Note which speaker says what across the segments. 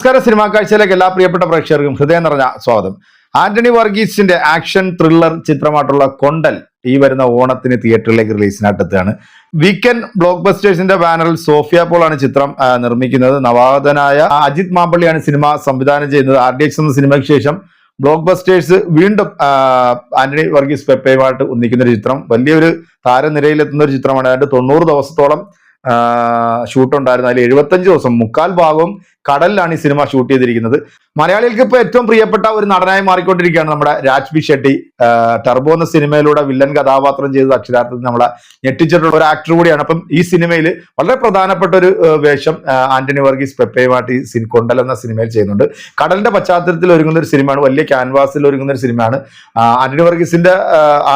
Speaker 1: നമസ്കാരം. സിനിമാ കാഴ്ചയിലേക്ക് എല്ലാ പ്രിയപ്പെട്ട പ്രേക്ഷകർക്കും ഹൃദയം നിറഞ്ഞ സ്വാഗതം. ആന്റണി വർഗീസിന്റെ ആക്ഷൻ ത്രില്ലർ ചിത്രമായിട്ടുള്ള കൊണ്ടൽ ഈ വരുന്ന ഓണത്തിന് തിയേറ്ററിലേക്ക് റിലീസിനായിട്ടെത്തുകയാണ്. വീക്കെൻഡ് ബ്ലോക്ക് ബസ്റ്റേഴ്സിന്റെ ബാനറിൽ സോഫിയ പോൾ ആണ് ചിത്രം നിർമ്മിക്കുന്നത്. നവാഗതനായ അജിത് മാമ്പള്ളിയാണ് സിനിമ സംവിധാനം ചെയ്യുന്നത്. ആർ ഡി എക്സ് എന്ന സിനിമയ്ക്ക് ശേഷം ബ്ലോക്ക് ബസ്റ്റേഴ്സ് വീണ്ടും ആന്റണി വർഗീസ് പെപ്പയുമായിട്ട് ഒന്നിക്കുന്ന ഒരു ചിത്രം. വലിയൊരു താരനിരയിലെത്തുന്ന ഒരു ചിത്രമാണ്. അതിന്റെ തൊണ്ണൂറ് ദിവസത്തോളം ഷൂട്ട് ഉണ്ടായിരുന്നു അതിൽ എഴുപത്തഞ്ച് ദിവസം മുക്കാൽ ഭാഗവും കടലിലാണ് ഈ സിനിമ ഷൂട്ട് ചെയ്തിരിക്കുന്നത്. മലയാളികൾക്ക് ഇപ്പോൾ ഏറ്റവും പ്രിയപ്പെട്ട ഒരു നടനായി മാറിക്കൊണ്ടിരിക്കുകയാണ് നമ്മുടെ രാജ്ബി ഷെട്ടി. ടർബോ എന്ന സിനിമയിലൂടെ വില്ലൻ കഥാപാത്രം ചെയ്തത് അക്ഷരാർത്ഥത്തിൽ നമ്മളെ ഞെട്ടിച്ചിട്ടുള്ള ഒരു ആക്ടർ കൂടിയാണ്. അപ്പം ഈ സിനിമയിൽ വളരെ പ്രധാനപ്പെട്ട ഒരു വേഷം ആന്റണി വർഗീസ് പെപ്പയുമായിട്ട് ഈ സിൻ കൊണ്ടൽ എന്ന സിനിമയിൽ ചെയ്യുന്നുണ്ട്. കടലിന്റെ പശ്ചാത്തലത്തിൽ ഒരുങ്ങുന്ന ഒരു സിനിമയാണ് വലിയ ക്യാൻവാസിൽ ഒരുങ്ങുന്ന ഒരു സിനിമയാണ്. ആന്റണി വർഗീസിന്റെ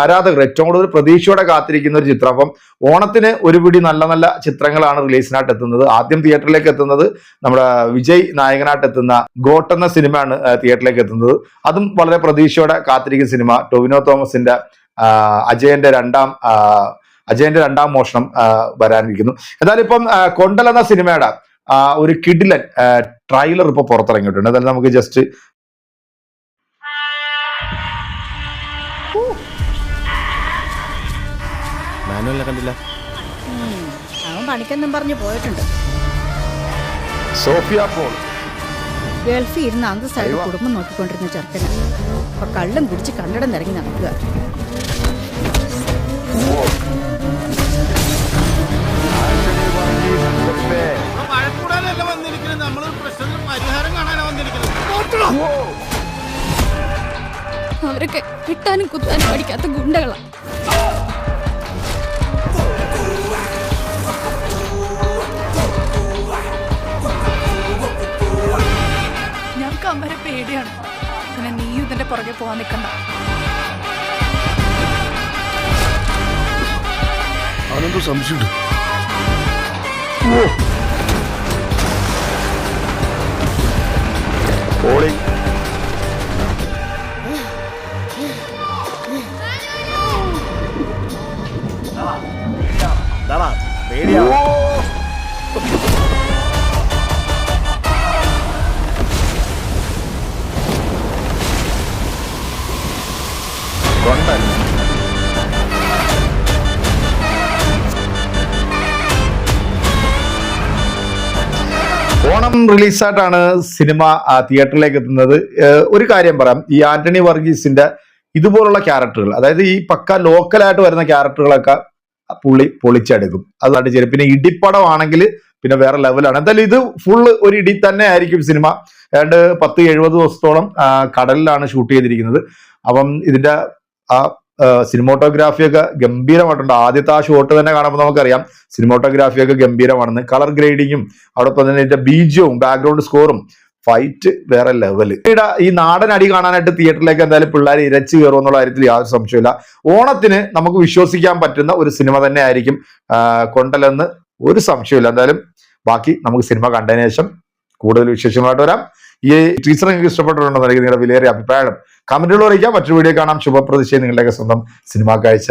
Speaker 1: ആരാധകർ ഏറ്റവും കൂടുതൽ പ്രതീക്ഷയോടെ കാത്തിരിക്കുന്ന ഒരു ചിത്രം. അപ്പം ഓണത്തിന് ഒരുപിടി നല്ല നല്ല ചിത്രങ്ങളാണ് റിലീസിനായിട്ട് എത്തുന്നത്. ആദ്യം തിയേറ്ററിലേക്ക് എത്തുന്നത് നമ്മുടെ വിജയ് നായകനായിട്ട് എത്തുന്ന ഗോട്ട് എന്ന സിനിമയാണ് തിയേറ്ററിലേക്ക് എത്തുന്നത്. അതും വളരെ പ്രതീക്ഷയോടെ കാത്തിരിക്കുന്ന സിനിമ. ടൊവിനോ തോമസിന്റെ അജയന്റെ രണ്ടാം അജയന്റെ രണ്ടാം മോഷണം വരാനിരിക്കുന്നു. എന്തായാലും ഇപ്പം ആ, കൊണ്ടൽ എന്ന സിനിമയുടെ ഒരു കിഡിലൻ ട്രൈലർ ഇപ്പൊ പുറത്തിറങ്ങിയിട്ടുണ്ട്. എന്തായാലും നമുക്ക് ജസ്റ്റ്
Speaker 2: കണ്ടില്ല.
Speaker 3: അവൻ പണിക്കെന്നും പറഞ്ഞു പോയിട്ടുണ്ട്.
Speaker 1: സോഫിയ പോൾ.
Speaker 3: ഗൾഫിൽ ഇരുന്ന് അന്തസ്സായിട്ട്. കുടുംബം നോക്കിക്കൊണ്ടിരുന്ന ചെറുക്കന അപ്പൊ കള്ളും കുടിച്ച് കണ്ടടം നിറങ്ങി നടക്കുക.
Speaker 4: അവരൊക്കെ കിട്ടാനും കുത്താനും പഠിക്കാത്ത ഗുണ്ടകളാ. നീ ഇതിന്റെ പുറകെ പോവാൻ നിൽക്കണ്ട.
Speaker 2: അവനെന്തോ സംശയമുണ്ട്.
Speaker 1: പോളി
Speaker 2: പേടിയാ
Speaker 1: കൊണ്ടൽ ഓണം റിലീസായിട്ടാണ് സിനിമ തിയേറ്ററിലേക്ക് എത്തുന്നത്. ഒരു കാര്യം പറയാം. ഈ ആന്റണി വർഗീസിന്റെ ഇതുപോലുള്ള ക്യാരക്ടറുകൾ അതായത് ഈ പക്ക ലോക്കലായിട്ട് വരുന്ന ക്യാരക്ടറുകളൊക്കെ പുള്ളി പൊളിച്ചെടുക്കും. അതാണ് ശരി പിന്നെ ഇടിപ്പടമാണെങ്കിൽ പിന്നെ വേറെ ലെവലാണ്. എന്തായാലും ഇത് ഫുള്ള് ഒരു ഇടി തന്നെ ആയിരിക്കും സിനിമ. ഏതാണ്ട് പത്ത് എഴുപത് ദിവസത്തോളം കടലിലാണ് ഷൂട്ട് ചെയ്തിരിക്കുന്നത്. അപ്പം ഇതിന്റെ ആ സിനിമോട്ടോഗ്രാഫി ഒക്കെ ഗംഭീരമായിട്ടുണ്ട്. ആദ്യത്തെ ആ ഷോട്ട് തന്നെ കാണുമ്പോൾ നമുക്കറിയാം സിനിമോട്ടോഗ്രാഫി ഒക്കെ ഗംഭീരമാണെന്ന് കളർ ഗ്രേഡിങ്ങും അതോടൊപ്പം തന്നെ ഇതിന്റെ ബീജവും ബാക്ക്ഗ്രൗണ്ട് സ്കോറും ഫൈറ്റ് വേറെ ലെവൽ ഈ നാടൻ അടി കാണാനായിട്ട് തിയേറ്ററിലേക്ക് എന്തായാലും പിള്ളേർ ഇരച്ചു കയറും എന്നുള്ള കാര്യത്തിൽ യാതൊരു സംശയമില്ല ഓണത്തിന് നമുക്ക് വിശ്വസിക്കാൻ പറ്റുന്ന ഒരു സിനിമ തന്നെ ആയിരിക്കും കൊണ്ടലെന്ന് ഒരു സംശയമില്ല എന്തായാലും ബാക്കി നമുക്ക് സിനിമ കണ്ടതിന് ശേഷം കൂടുതൽ വിശേഷമായിട്ട് വരാം. ഈ ടീച്ചർ നിങ്ങൾക്ക് ഇഷ്ടപ്പെട്ടിട്ടുണ്ടോ നൽകി നിങ്ങളുടെ വിലയേറിയ അഭിപ്രായം കമന്റുകൾ അറിയിക്കാം. മറ്റൊരു വീഡിയോ കാണാം. ശുഭപ്രതിഷ്ഠ നിങ്ങളുടെയൊക്കെ സ്വന്തം സിനിമാ കാഴ്ച.